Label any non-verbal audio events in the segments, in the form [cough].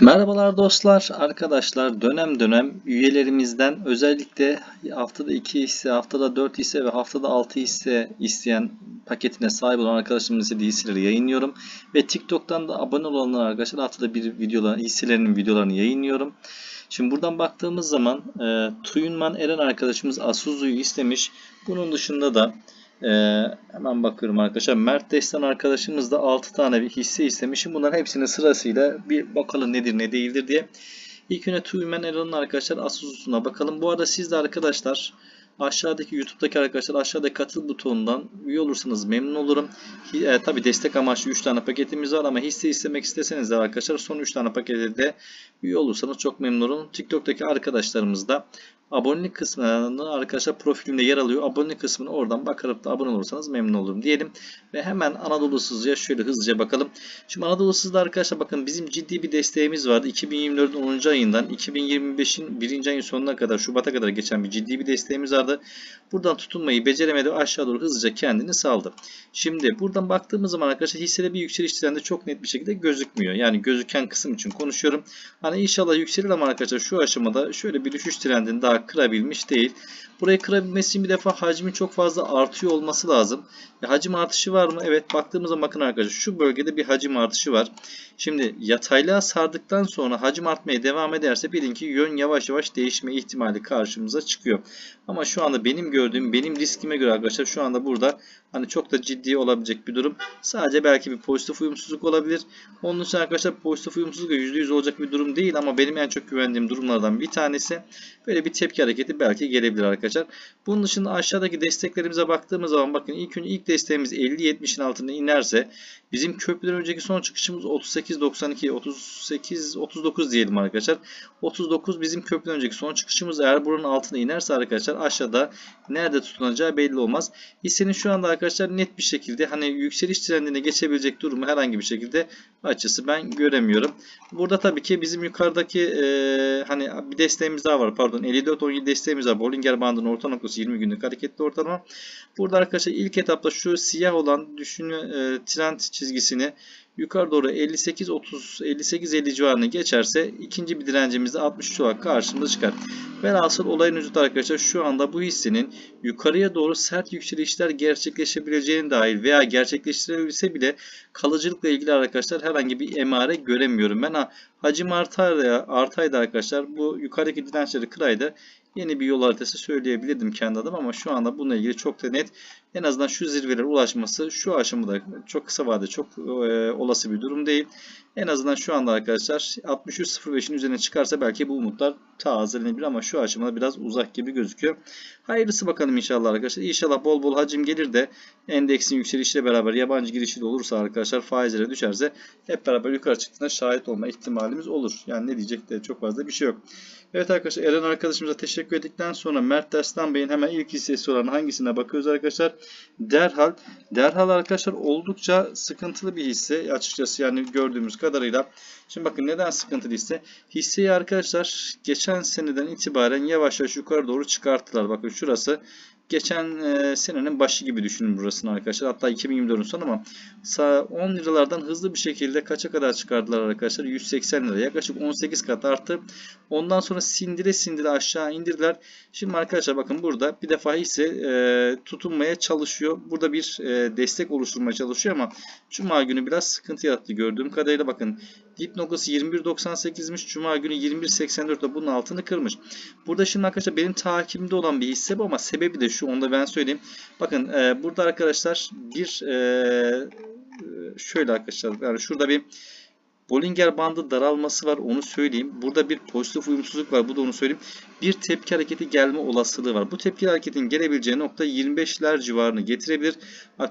Merhabalar dostlar, arkadaşlar dönem dönem üyelerimizden özellikle haftada 2 hisse, haftada 4 hisse ve haftada 6 hisse isteyen paketine sahip olan arkadaşlarımın istediği hisseleri yayınlıyorum. Ve TikTok'tan da abone olanlar arkadaşlar haftada bir videolar, hisselerinin videolarını yayınlıyorum. Şimdi buradan baktığımız zaman e, Tuyunman Eren arkadaşımız Asuzu'yu istemiş. Bunun dışında da e, hemen bakıyorum arkadaşlar. Mert Destan arkadaşımız da 6 tane bir hisse istemiş. Şimdi bunların hepsini sırasıyla bir bakalım nedir ne değildir diye. İlk önce Tuyunman Eren'in arkadaşlar Asuzu'suna bakalım. Bu arada siz de arkadaşlar aşağıdaki YouTube'daki arkadaşlar aşağıdaki katıl butonundan üye olursanız memnun olurum. E, Tabi destek amaçlı 3 tane paketimiz var ama hisse istemek isteseniz de arkadaşlar son 3 tane pakette de üye olursanız çok memnun olurum. TikTok'taki arkadaşlarımız da abonelik kısmını arkadaşlar profilimde yer alıyor. Abonelik kısmını oradan bakarak da abone olursanız memnun olurum diyelim. Ve hemen Anadolu Sızı'ya şöyle hızlıca bakalım. Şimdi Anadolu Sızı'da arkadaşlar bakın bizim ciddi bir desteğimiz vardı. 2024'ün 10. ayından 2025'in 1. ayın sonuna kadar Şubat'a kadar geçen bir ciddi bir desteğimiz vardı. Buradan tutunmayı beceremedi aşağı doğru hızlıca kendini saldı. Şimdi buradan baktığımız zaman arkadaşlar hissede bir yükseliş trendi çok net bir şekilde gözükmüyor. Yani gözüken kısım için konuşuyorum. Hani inşallah yükselir ama arkadaşlar şu aşamada şöyle bir düşüş trendini daha kırabilmiş değil. Burayı kırabilmesi için bir defa hacmin çok fazla artıyor olması lazım. E, hacim artışı var mı? Evet baktığımız zaman bakın arkadaşlar şu bölgede bir hacim artışı var. Şimdi yataylığa sardıktan sonra hacim artmaya devam ederse bilin ki yön yavaş yavaş değişme ihtimali karşımıza çıkıyor. Ama şu anda benim gördüğüm, benim riskime göre arkadaşlar şu anda burada hani çok da ciddi olabilecek bir durum. Sadece belki bir pozitif uyumsuzluk olabilir. Onun için arkadaşlar pozitif uyumsuzluk %100 olacak bir durum değil ama benim en çok güvendiğim durumlardan bir tanesi. Böyle bir tepki hareketi belki gelebilir arkadaşlar. Bunun dışında aşağıdaki desteklerimize baktığımız zaman bakın ilk önce ilk desteğimiz 50-70'in altına inerse bizim köprüden önceki son çıkışımız 38-92 38-39 diyelim arkadaşlar. 39 bizim köprüden önceki son çıkışımız eğer buranın altına inerse arkadaşlar aşağıda nerede tutunacağı belli olmaz. Hissenin şu anda arkadaşlar net bir şekilde hani yükseliş trendine geçebilecek durumu herhangi bir şekilde açısı ben göremiyorum. Burada tabii ki bizim yukarıdaki e, hani bir desteğimiz daha var pardon 54-17 desteğimiz var. Bollinger bandının orta noktası 20 günlük hareketli ortalama. Burada arkadaşlar ilk etapta şu siyah olan düşünü e, trend çizgisini yukarı doğru 58 30 58 50 civarını geçerse ikinci bir direncimiz de 63 olarak karşımıza çıkar. Velhasıl olayın özü arkadaşlar şu anda bu hissenin yukarıya doğru sert yükselişler gerçekleşebileceğine dair veya gerçekleştirebilse bile kalıcılıkla ilgili arkadaşlar herhangi bir emare göremiyorum. Ben ha, hacim artaydı, artaydı arkadaşlar bu yukarıdaki dirençleri kıraydı yeni bir yol haritası söyleyebilirdim kendi adım ama şu anda bununla ilgili çok da net en azından şu zirvelere ulaşması şu aşamada çok kısa vadede çok e, olası bir durum değil. En azından şu anda arkadaşlar 63.05'in üzerine çıkarsa belki bu umutlar tazelenebilir ama şu aşamada biraz uzak gibi gözüküyor. Hayırlısı bakalım inşallah arkadaşlar. İnşallah bol bol hacim gelir de endeksin yükselişiyle beraber yabancı girişi de olursa arkadaşlar faizlere düşerse hep beraber yukarı çıktığına şahit olma ihtimalimiz olur. Yani ne diyecek de çok fazla bir şey yok. Evet arkadaşlar Eren arkadaşımıza teşekkür ettikten sonra Mert Derstan Bey'in hemen ilk hissesi olan hangisine bakıyoruz arkadaşlar. Derhal. Derhal arkadaşlar oldukça sıkıntılı bir hisse açıkçası yani gördüğümüz kadarıyla. Şimdi bakın neden sıkıntılı hisse? Hisseyi arkadaşlar geçen seneden itibaren yavaş yavaş yukarı doğru çıkarttılar. Bakın şurası geçen e, senenin başı gibi düşünün burasını arkadaşlar. Hatta 2024'ün sonu ama 10 liralardan hızlı bir şekilde kaça kadar çıkardılar arkadaşlar? 180 lira. Yaklaşık 18 kat arttı. Ondan sonra sindire sindire aşağı indirdiler. Şimdi arkadaşlar bakın burada bir defa hisse e, tutunmaya çalışıyor. Burada bir e, destek oluşturmaya çalışıyor ama Cuma günü biraz sıkıntı yarattı gördüğüm kadarıyla bakın. Dip noktası 21.98'miş. Cuma günü 21.84'te bunun altını kırmış. Burada şimdi arkadaşlar benim takibimde olan bir hisse bu ama sebebi de şu. Onu da ben söyleyeyim. Bakın e, burada arkadaşlar bir e, şöyle arkadaşlar yani şurada bir Bollinger bandı daralması var onu söyleyeyim. Burada bir pozitif uyumsuzluk var bu da onu söyleyeyim. Bir tepki hareketi gelme olasılığı var. Bu tepki hareketin gelebileceği nokta 25'ler civarını getirebilir.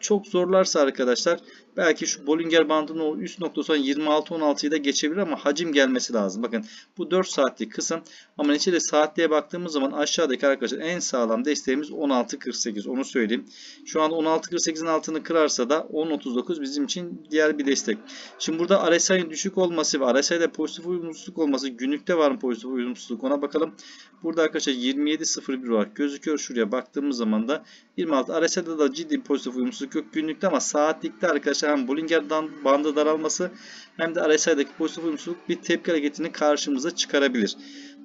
Çok zorlarsa arkadaşlar belki şu Bollinger bandının üst noktası 26-16'yı da geçebilir ama hacim gelmesi lazım. Bakın bu 4 saatlik kısım ama neticede saatliğe baktığımız zaman aşağıdaki arkadaşlar en sağlam desteğimiz 16.48 onu söyleyeyim. Şu anda 16.48'in altını kırarsa da 10.39 bizim için diğer bir destek. Şimdi burada RSI'nin düşüş düşük olması ve RSI'de pozitif uyumsuzluk olması günlükte var mı pozitif uyumsuzluk ona bakalım. Burada arkadaşlar 27.01 olarak gözüküyor. Şuraya baktığımız zaman da 26. RSI'de da ciddi pozitif uyumsuzluk yok günlükte ama saatlikte arkadaşlar hem Bollinger bandı daralması hem de RSI'deki pozitif uyumsuzluk bir tepki hareketini karşımıza çıkarabilir.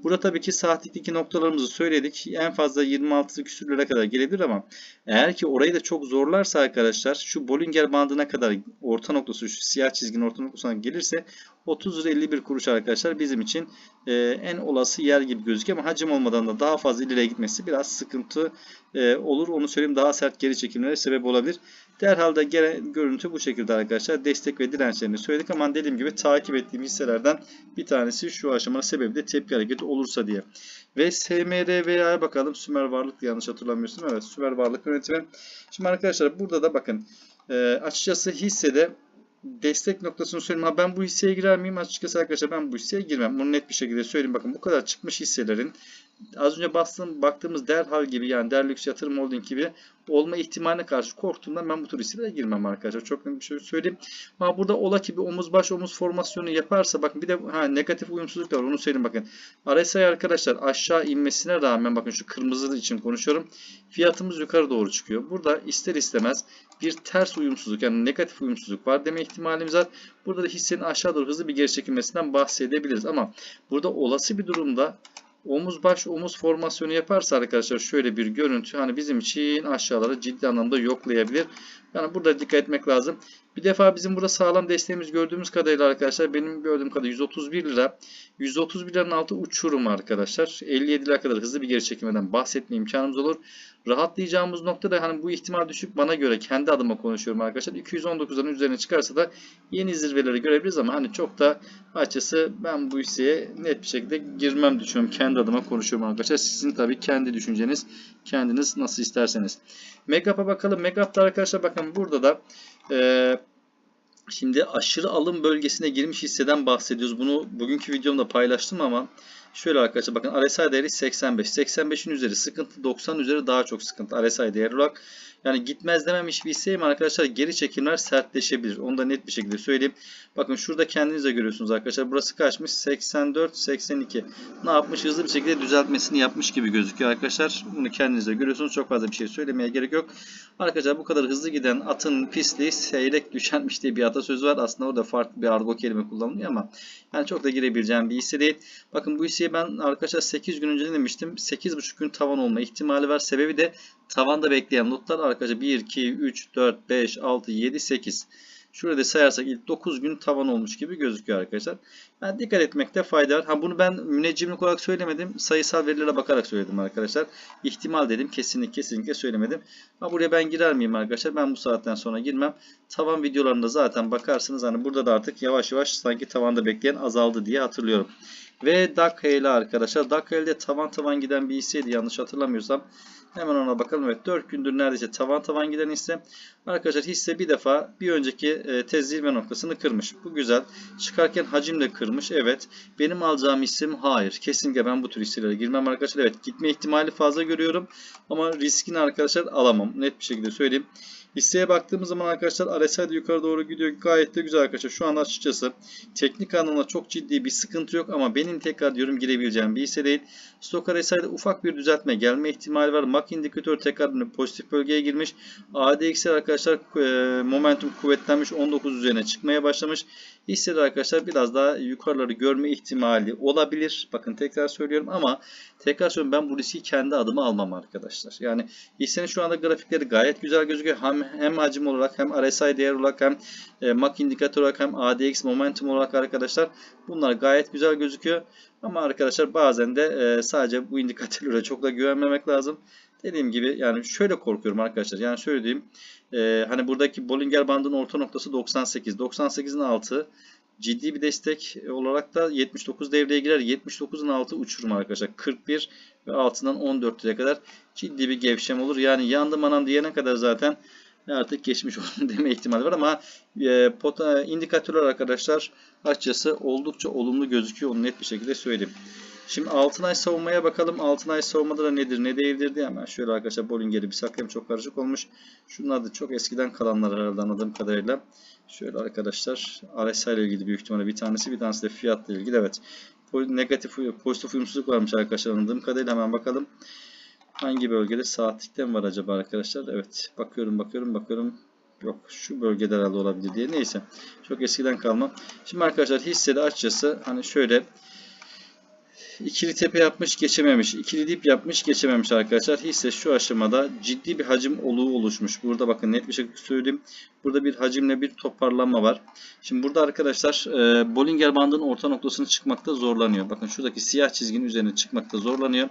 Burada tabii ki saatlikteki noktalarımızı söyledik. En fazla 26 küsürlere kadar gelebilir ama eğer ki orayı da çok zorlarsa arkadaşlar şu Bollinger bandına kadar orta noktası şu siyah çizginin orta noktasına gelirse 30 lira 51 kuruş arkadaşlar bizim için e, en olası yer gibi gözüküyor ama hacim olmadan da daha fazla ileriye gitmesi biraz sıkıntı e, olur. Onu söyleyeyim daha sert geri çekimlere sebep olabilir. Derhalde gelen görüntü bu şekilde arkadaşlar. Destek ve dirençlerini söyledik ama dediğim gibi takip ettiğim hisselerden bir tanesi şu aşamada sebebi de tepki hareketi olursa diye. Ve SMRVA'ya bakalım. Sümer Varlık yanlış hatırlamıyorsun. Evet Sümer Varlık Yönetimi. Şimdi arkadaşlar burada da bakın e, açıkçası hissede destek noktasını söyleyeyim. Ha ben bu hisseye girer miyim? Açıkçası arkadaşlar ben bu hisseye girmem. Bunu net bir şekilde söyleyeyim. Bakın bu kadar çıkmış hisselerin az önce bastığım, baktığımız derhal gibi yani Derlux Yatırım Holding gibi olma ihtimaline karşı korktuğumdan ben bu tür hisselere girmem arkadaşlar. Çok bir şey söyleyeyim. Ama burada ola ki bir omuz baş omuz formasyonu yaparsa bakın bir de ha, negatif uyumsuzluk var onu söyleyeyim bakın. RSI arkadaşlar aşağı inmesine rağmen bakın şu kırmızı için konuşuyorum. Fiyatımız yukarı doğru çıkıyor. Burada ister istemez bir ters uyumsuzluk yani negatif uyumsuzluk var deme ihtimalimiz var. Burada da hissenin aşağı doğru hızlı bir geri çekilmesinden bahsedebiliriz. Ama burada olası bir durumda omuz baş omuz formasyonu yaparsa arkadaşlar şöyle bir görüntü hani bizim için aşağılara ciddi anlamda yoklayabilir. Yani burada dikkat etmek lazım. Bir defa bizim burada sağlam desteğimiz gördüğümüz kadarıyla arkadaşlar benim gördüğüm kadarıyla 131 lira. 131 liranın altı uçurum arkadaşlar. 57 lira kadar hızlı bir geri çekimden bahsetme imkanımız olur. Rahatlayacağımız nokta da hani bu ihtimal düşük bana göre kendi adıma konuşuyorum arkadaşlar. 219'ların üzerine çıkarsa da yeni zirveleri görebiliriz ama hani çok da açısı ben bu hisseye net bir şekilde girmem düşünüyorum. Kendi adıma konuşuyorum arkadaşlar. Sizin tabii kendi düşünceniz kendiniz nasıl isterseniz. Megap'a bakalım. Megap'ta arkadaşlar bakın burada da e, şimdi aşırı alım bölgesine girmiş hisseden bahsediyoruz. Bunu bugünkü videomda paylaştım ama Şöyle arkadaşlar bakın RSI değeri 85. 85'in üzeri sıkıntı 90 üzeri daha çok sıkıntı RSI değeri olarak. Yani gitmez dememiş bir hisseyim arkadaşlar geri çekimler sertleşebilir. Onu da net bir şekilde söyleyeyim. Bakın şurada kendiniz de görüyorsunuz arkadaşlar. Burası kaçmış? 84, 82. Ne yapmış? Hızlı bir şekilde düzeltmesini yapmış gibi gözüküyor arkadaşlar. Bunu kendiniz de görüyorsunuz. Çok fazla bir şey söylemeye gerek yok. Arkadaşlar bu kadar hızlı giden atın pisliği seyrek düşenmiş diye bir atasözü var. Aslında orada farklı bir argo kelime kullanılıyor ama yani çok da girebileceğim bir hisse değil. Bakın bu hisseyi ben arkadaşlar 8 gün önce demiştim. 8,5 gün tavan olma ihtimali var. Sebebi de tavanda bekleyen notlar arkadaşlar 1, 2, 3, 4, 5, 6, 7, 8. Şurada sayarsak ilk 9 gün tavan olmuş gibi gözüküyor arkadaşlar. Yani dikkat etmekte fayda var. Ha bunu ben müneccimlik olarak söylemedim. Sayısal verilere bakarak söyledim arkadaşlar. İhtimal dedim. Kesinlikle kesinlikle söylemedim. Ha buraya ben girer miyim arkadaşlar? Ben bu saatten sonra girmem. Tavan videolarında zaten bakarsınız. Hani burada da artık yavaş yavaş sanki tavanda bekleyen azaldı diye hatırlıyorum. Ve DACHL arkadaşlar. DACHL'de tavan tavan giden bir hisseydi yanlış hatırlamıyorsam. Hemen ona bakalım. Evet 4 gündür neredeyse tavan tavan giden hisse. Arkadaşlar hisse bir defa bir önceki e, tez zirve noktasını kırmış. Bu güzel. Çıkarken hacim de kırmış. Evet. Benim alacağım hissem hayır. Kesinlikle ben bu tür hisselere girmem arkadaşlar. Evet gitme ihtimali fazla görüyorum. Ama riskini arkadaşlar alamam. Net bir şekilde söyleyeyim. Hisseye baktığımız zaman arkadaşlar RSI de yukarı doğru gidiyor. Gayet de güzel arkadaşlar. Şu an açıkçası teknik anlamda çok ciddi bir sıkıntı yok ama benim tekrar diyorum girebileceğim bir hisse değil. Stok RSI'de ufak bir düzeltme gelme ihtimali var. MAC indikatör tekrar pozitif bölgeye girmiş. ADX'ler arkadaşlar momentum kuvvetlenmiş 19 üzerine çıkmaya başlamış. Hissede arkadaşlar biraz daha yukarıları görme ihtimali olabilir. Bakın tekrar söylüyorum ama tekrar söylüyorum ben bu riski kendi adıma almam arkadaşlar. Yani hissenin şu anda grafikleri gayet güzel gözüküyor. Hem, hem hacim olarak hem RSI değer olarak hem e, MAC indikatör olarak hem ADX momentum olarak arkadaşlar bunlar gayet güzel gözüküyor. Ama arkadaşlar bazen de e, sadece bu indikatörlere çok da güvenmemek lazım. Dediğim gibi yani şöyle korkuyorum arkadaşlar. Yani şöyle diyeyim. E, hani buradaki Bollinger bandının orta noktası 98. 98'in altı ciddi bir destek olarak da 79 devreye girer. 79'un altı uçurum arkadaşlar. 41 ve altından 14 liraya kadar ciddi bir gevşem olur. Yani yandım anam diyene kadar zaten artık geçmiş [laughs] olsun deme ihtimali var ama e, pota, indikatörler arkadaşlar açıkçası oldukça olumlu gözüküyor. Onu net bir şekilde söyleyeyim. Şimdi Altınay savunmaya bakalım. Altınay savunmada da nedir ne değildir diye hemen şöyle arkadaşlar Bollinger'i bir saklayayım. Çok karışık olmuş. Şunlar da çok eskiden kalanlar herhalde anladığım kadarıyla. Şöyle arkadaşlar RSI ile ilgili büyük ihtimalle bir tanesi bir tanesi de fiyatla ilgili. Evet. Negatif, pozitif uyumsuzluk varmış arkadaşlar anladığım kadarıyla hemen bakalım. Hangi bölgede saatlikte mi var acaba arkadaşlar? Evet. Bakıyorum bakıyorum bakıyorum. Yok şu bölgede herhalde olabilir diye. Neyse. Çok eskiden kalma. Şimdi arkadaşlar hissede açıkçası hani şöyle ikili tepe yapmış geçememiş. ikili dip yapmış geçememiş arkadaşlar. Hisse şu aşamada ciddi bir hacim oluğu oluşmuş. Burada bakın net bir şekilde söyleyeyim. Burada bir hacimle bir toparlanma var. Şimdi burada arkadaşlar e, Bollinger bandının orta noktasını çıkmakta zorlanıyor. Bakın şuradaki siyah çizginin üzerine çıkmakta zorlanıyor.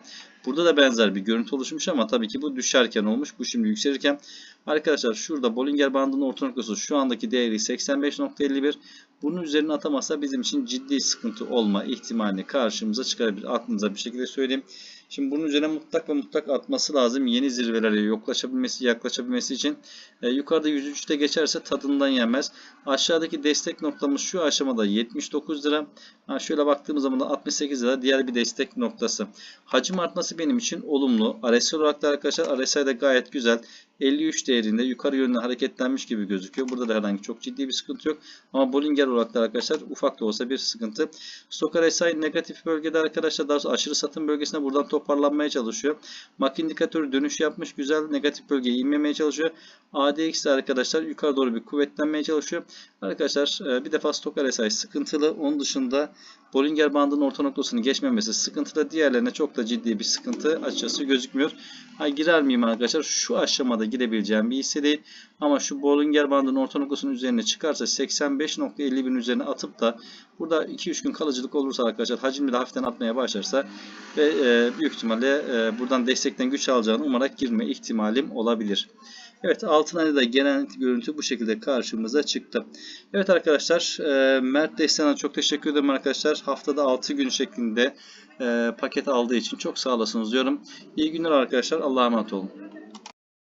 Burada da benzer bir görüntü oluşmuş ama tabii ki bu düşerken olmuş. Bu şimdi yükselirken. Arkadaşlar şurada Bollinger bandının orta noktası şu andaki değeri 85.51. Bunun üzerine atamazsa bizim için ciddi sıkıntı olma ihtimalini karşımıza çıkarabilir. Aklınıza bir şekilde söyleyeyim. Şimdi bunun üzerine mutlak ve mutlak atması lazım. Yeni zirvelere yoklaşabilmesi, yaklaşabilmesi için. E, yukarıda 103'te geçerse tadından yenmez. Aşağıdaki destek noktamız şu aşamada 79 lira. Ha, şöyle baktığımız zaman da 68 lira diğer bir destek noktası. Hacim artması benim için olumlu. RSI olarak da arkadaşlar RSI de gayet güzel. 53 değerinde yukarı yönlü hareketlenmiş gibi gözüküyor. Burada da herhangi çok ciddi bir sıkıntı yok. Ama Bollinger olarak da arkadaşlar ufak da olsa bir sıkıntı. Stok RSI negatif bölgede arkadaşlar daha aşırı satım bölgesinde buradan toparlanmaya çalışıyor. MAC indikatörü dönüş yapmış. Güzel negatif bölgeye inmemeye çalışıyor. ADX arkadaşlar yukarı doğru bir kuvvetlenmeye çalışıyor. Arkadaşlar e, bir defa stok RSI sıkıntılı. Onun dışında Bollinger bandının orta noktasını geçmemesi sıkıntılı. Diğerlerine çok da ciddi bir sıkıntı açıkçası gözükmüyor. Ha, girer miyim arkadaşlar? Şu aşamada girebileceğim bir hisse değil. Ama şu Bollinger bandının orta noktasının üzerine çıkarsa 85.50 bin üzerine atıp da burada 2-3 gün kalıcılık olursa arkadaşlar hacimli de hafiften atmaya başlarsa ve e, büyük ihtimalle e, buradan destekten güç alacağını umarak girme ihtimalim olabilir. Evet altın ayda da genel görüntü bu şekilde karşımıza çıktı. Evet arkadaşlar e, Mert Destan'a çok teşekkür ederim arkadaşlar. Haftada 6 gün şeklinde e, paket aldığı için çok sağ olasınız diyorum. İyi günler arkadaşlar. Allah'a emanet olun.